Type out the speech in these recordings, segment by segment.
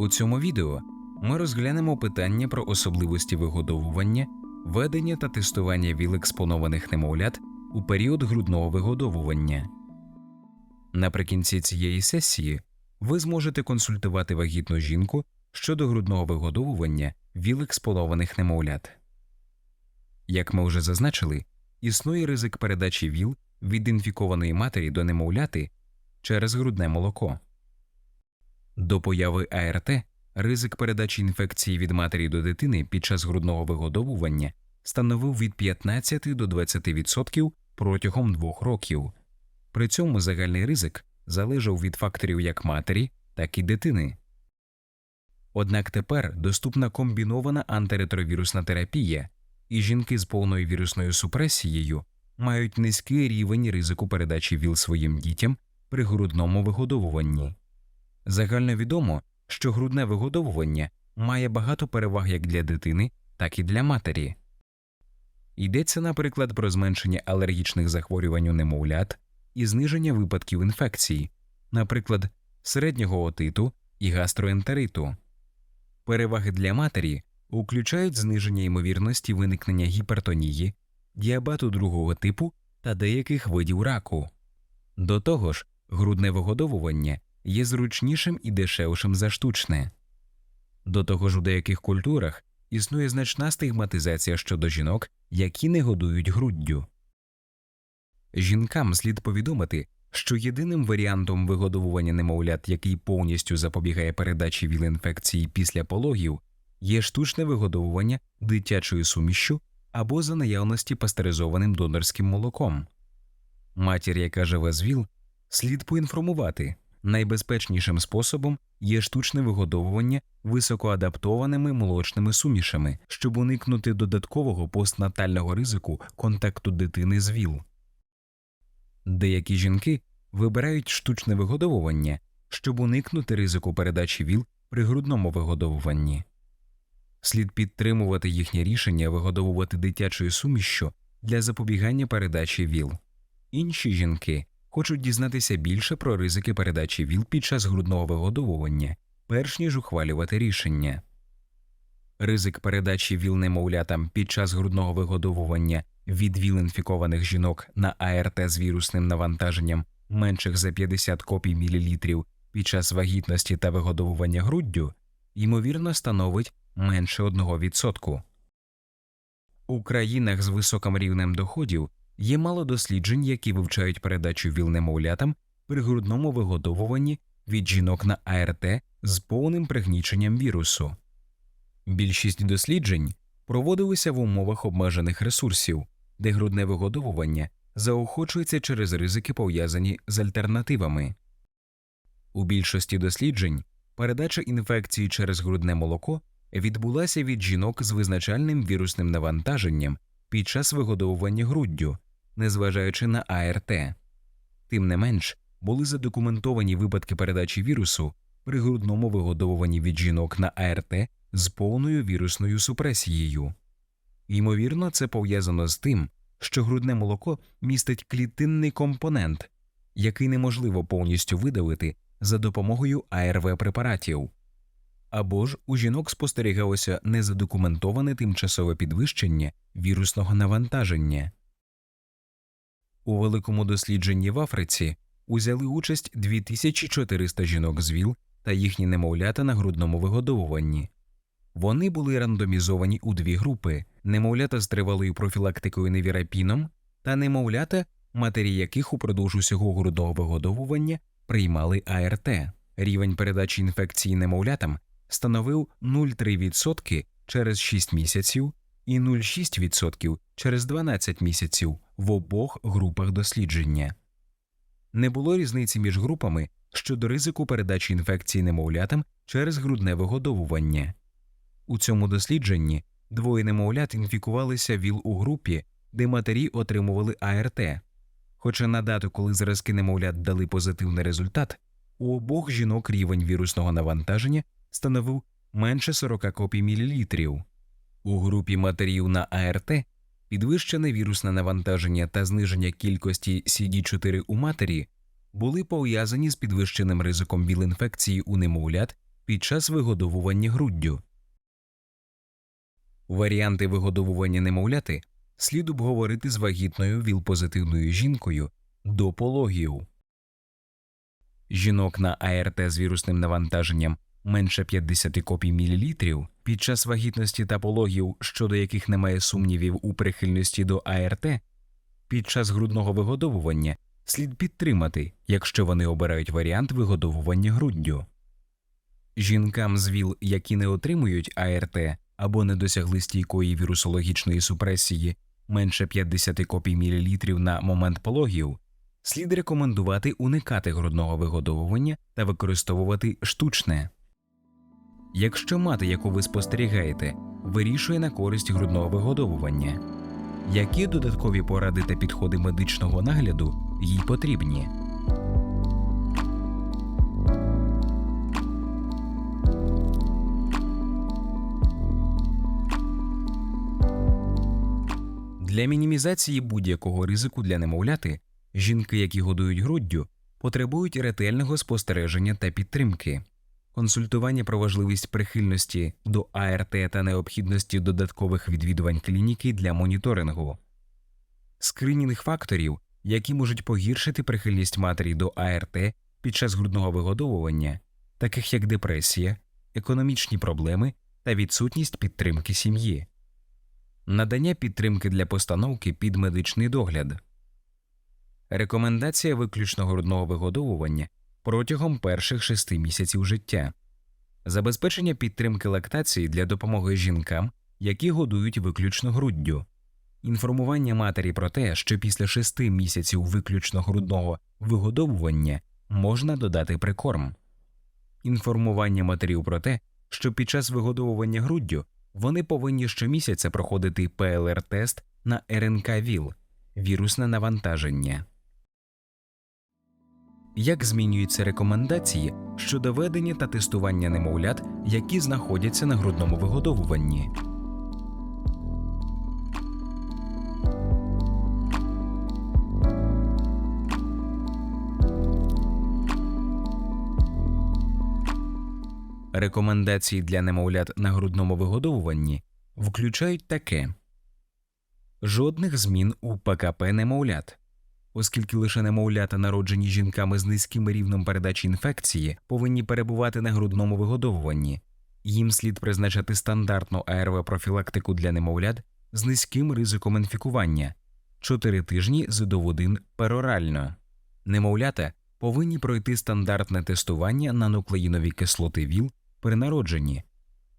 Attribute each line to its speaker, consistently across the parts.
Speaker 1: У цьому відео ми розглянемо питання про особливості вигодовування, ведення та тестування ВІЛ-експонованих немовлят у період грудного вигодовування. Наприкінці цієї сесії ви зможете консультувати вагітну жінку щодо грудного вигодовування ВІЛ-експонованих немовлят. Як ми вже зазначили, існує ризик передачі ВІЛ від інфікованої матері до немовляти через грудне молоко. До появи АРТ ризик передачі інфекції від матері до дитини під час грудного вигодовування становив від 15 до 20% протягом двох років. При цьому загальний ризик залежав від факторів як матері, так і дитини. Однак тепер доступна комбінована антиретровірусна терапія, і жінки з повною вірусною супресією мають низький рівень ризику передачі ВІЛ своїм дітям при грудному вигодовуванні. Загально відомо, що грудне вигодовування має багато переваг як для дитини, так і для матері. Йдеться, наприклад, про зменшення алергічних захворювань у немовлят і зниження випадків інфекцій, наприклад, середнього отиту і гастроентериту. Переваги для матері включають зниження ймовірності виникнення гіпертонії, діабету другого типу та деяких видів раку. До того ж, грудне вигодовування є зручнішим і дешевшим за штучне. До того ж, у деяких культурах існує значна стигматизація щодо жінок, які не годують груддю. Жінкам слід повідомити, що єдиним варіантом вигодовування немовлят, який повністю запобігає передачі ВІЛ-інфекції після пологів, є штучне вигодовування дитячою сумішшю або за наявності пастеризованим донорським молоком. Матір, яка живе з ВІЛ, слід поінформувати, найбезпечнішим способом є штучне вигодовування високоадаптованими молочними сумішами, щоб уникнути додаткового постнатального ризику контакту дитини з ВІЛ. Деякі жінки вибирають штучне вигодовування, щоб уникнути ризику передачі ВІЛ при грудному вигодовуванні. Слід підтримувати їхнє рішення вигодовувати дитячою сумішшю для запобігання передачі ВІЛ. Інші жінки хочуть дізнатися більше про ризики передачі ВІЛ під час грудного вигодовування, перш ніж ухвалювати рішення. Ризик передачі ВІЛ немовлятам під час грудного вигодовування від ВІЛ-інфікованих жінок на АРТ з вірусним навантаженням менших за 50 копій мілілітрів під час вагітності та вигодовування груддю, ймовірно, становить менше 1%. У країнах з високим рівнем доходів є мало досліджень, які вивчають передачу ВІЛ немовлятам при грудному вигодовуванні від жінок на АРТ з повним пригніченням вірусу. Більшість досліджень проводилися в умовах обмежених ресурсів, де грудне вигодовування заохочується через ризики, пов'язані з альтернативами. У більшості досліджень передача інфекції через грудне молоко відбулася від жінок з визначальним вірусним навантаженням під час вигодовування груддю, незважаючи на АРТ. Тим не менш, були задокументовані випадки передачі вірусу при грудному вигодовуванні від жінок на АРТ з повною вірусною супресією. Ймовірно, це пов'язано з тим, що грудне молоко містить клітинний компонент, який неможливо повністю видалити за допомогою АРВ препаратів. Або ж у жінок спостерігалося незадокументоване тимчасове підвищення вірусного навантаження. У великому дослідженні в Африці узяли участь 2400 жінок з ВІЛ та їхні немовлята на грудному вигодовуванні. Вони були рандомізовані у дві групи: немовлята з тривалою профілактикою невірапіном та немовлята, матері яких упродовж усього грудного вигодовування приймали АРТ. Рівень передачі інфекції немовлятам становив 0,3% через 6 місяців і 0,6% через 12 місяців в обох групах дослідження. Не було різниці між групами щодо ризику передачі інфекції немовлятам через грудне вигодовування. У цьому дослідженні двоє немовлят інфікувалися ВІЛ у групі, де матері отримували АРТ. Хоча на дату, коли зразки немовлят дали позитивний результат, у обох жінок рівень вірусного навантаження становив менше 40 копій мілілітрів. У групі матерів на АРТ підвищене вірусне навантаження та зниження кількості CD4 у матері були пов'язані з підвищеним ризиком ВІЛ-інфекції у немовлят під час вигодовування груддю. Варіанти вигодовування немовляти слід обговорити з вагітною віл-позитивною жінкою до пологів. Жінок на АРТ з вірусним навантаженням менше 50 копій мілілітрів під час вагітності та пологів, щодо яких немає сумнівів у прихильності до АРТ, під час грудного вигодовування слід підтримати, якщо вони обирають варіант вигодовування груддю. Жінкам з ВІЛ, які не отримують АРТ або не досягли стійкої вірусологічної супресії менше 50 копій мілілітрів на момент пологів, слід рекомендувати уникати грудного вигодовування та використовувати штучне. Якщо мати, яку ви спостерігаєте, вирішує на користь грудного вигодовування, які додаткові поради та підходи медичного нагляду їй потрібні? Для мінімізації будь-якого ризику для немовляти жінки, які годують груддю, потребують ретельного спостереження та підтримки, консультування про важливість прихильності до АРТ та необхідності додаткових відвідувань клініки для моніторингу, скринінг факторів, які можуть погіршити прихильність матері до АРТ під час грудного вигодовування, таких як депресія, економічні проблеми та відсутність підтримки сім'ї. Надання підтримки для постановки під медичний догляд, рекомендація виключно грудного вигодовування протягом перших шести місяців життя, забезпечення підтримки лактації для допомоги жінкам, які годують виключно груддю, інформування матері про те, що після шести місяців виключно грудного вигодовування можна додати прикорм, інформування матерів про те, що під час вигодовування груддю вони повинні щомісяця проходити ПЛР-тест на РНК ВІЛ вірусне навантаження. Як змінюються рекомендації щодо ведення та тестування немовлят, які знаходяться на грудному вигодовуванні? Рекомендації для немовлят на грудному вигодовуванні включають таке жодних змін у ПКП немовлят, оскільки лише немовлята, народжені жінками з низьким рівнем передачі інфекції, повинні перебувати на грудному вигодовуванні, їм слід призначати стандартну АРВ профілактику для немовлят з низьким ризиком інфікування 4 тижні з доводин перорально. Немовлята повинні пройти стандартне тестування на нуклеїнові кислоти ВІЛ при народженні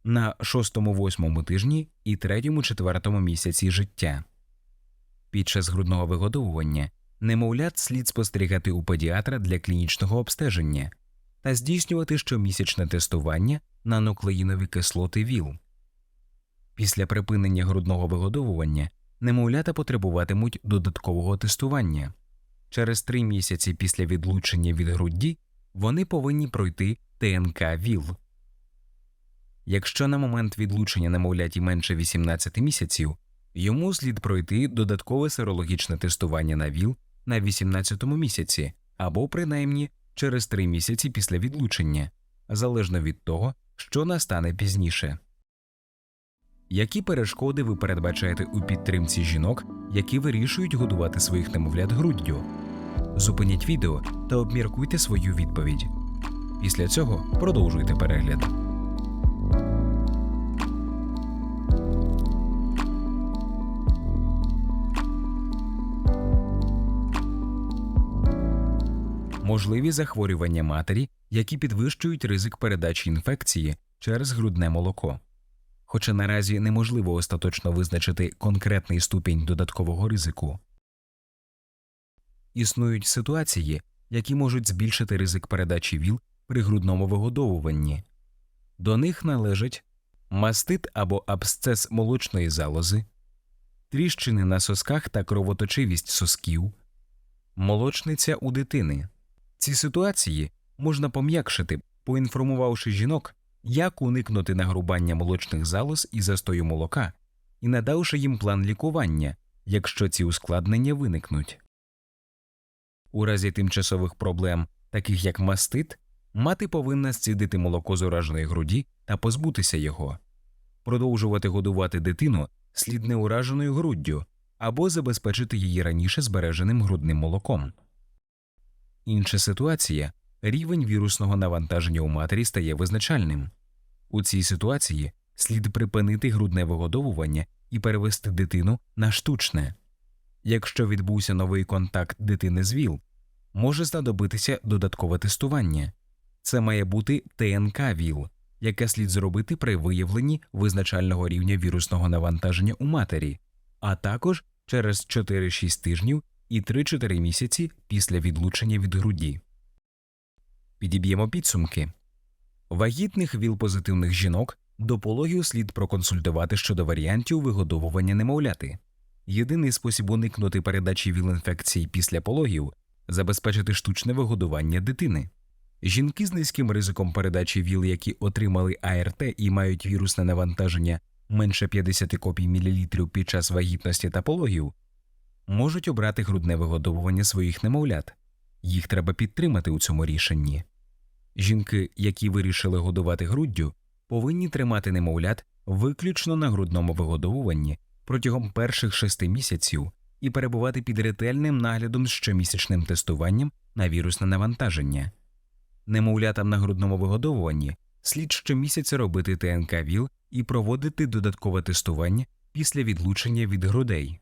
Speaker 1: на 6-8 тижні і 3-4 місяці життя. Під час грудного вигодовування немовлят слід спостерігати у педіатра для клінічного обстеження та здійснювати щомісячне тестування на нуклеїнові кислоти ВІЛ. Після припинення грудного вигодовування немовлята потребуватимуть додаткового тестування. Через три місяці після відлучення від грудді вони повинні пройти ТНК ВІЛ. Якщо на момент відлучення немовляті менше 18 місяців, йому слід пройти додаткове серологічне тестування на ВІЛ на 18 місяці або принаймні через 3 місяці після відлучення, залежно від того, що настане пізніше. Які перешкоди ви передбачаєте у підтримці жінок, які вирішують годувати своїх немовлят груддю? Зупиніть відео та обміркуйте свою відповідь. Після цього продовжуйте перегляд. Можливі захворювання матері, які підвищують ризик передачі інфекції через грудне молоко. Хоча наразі неможливо остаточно визначити конкретний ступінь додаткового ризику. Існують ситуації, які можуть збільшити ризик передачі ВІЛ при грудному вигодовуванні. До них належать мастит або абсцес молочної залози, тріщини на сосках та кровоточивість сосків, молочниця у дитини. Ці ситуації можна пом'якшити, поінформувавши жінок, як уникнути нагрубання молочних залоз і застою молока, і надавши їм план лікування, якщо ці ускладнення виникнуть. У разі тимчасових проблем, таких як мастит, мати повинна зцідити молоко з ураженої груді та позбутися його. Продовжувати годувати дитину слід неураженою груддю або забезпечити її раніше збереженим грудним молоком. Інша ситуація рівень вірусного навантаження у матері стає визначальним. У цій ситуації слід припинити грудне вигодовування і перевести дитину на штучне. Якщо відбувся новий контакт дитини з ВІЛ, може знадобитися додаткове тестування. Це має бути ТНК ВІЛ, яке слід зробити при виявленні визначального рівня вірусного навантаження у матері, а також через 4-6 тижнів і 3-4 місяці після відлучення від груді. Підіб'ємо підсумки. Вагітних ВІЛ-позитивних жінок до пологів слід проконсультувати щодо варіантів вигодовування немовляти. Єдиний спосіб уникнути передачі ВІЛ-інфекцій після пологів забезпечити штучне вигодування дитини. Жінки з низьким ризиком передачі ВІЛ, які отримали АРТ і мають вірусне навантаження менше 50 копій мілілітрів під час вагітності та пологів, можуть обрати грудне вигодовування своїх немовлят. Їх треба підтримати у цьому рішенні. Жінки, які вирішили годувати груддю, повинні тримати немовлят виключно на грудному вигодовуванні протягом перших шести місяців і перебувати під ретельним наглядом з щомісячним тестуванням на вірусне навантаження. Немовлятам на грудному вигодовуванні слід щомісяця робити ТНК ВІЛ і проводити додаткове тестування після відлучення від грудей.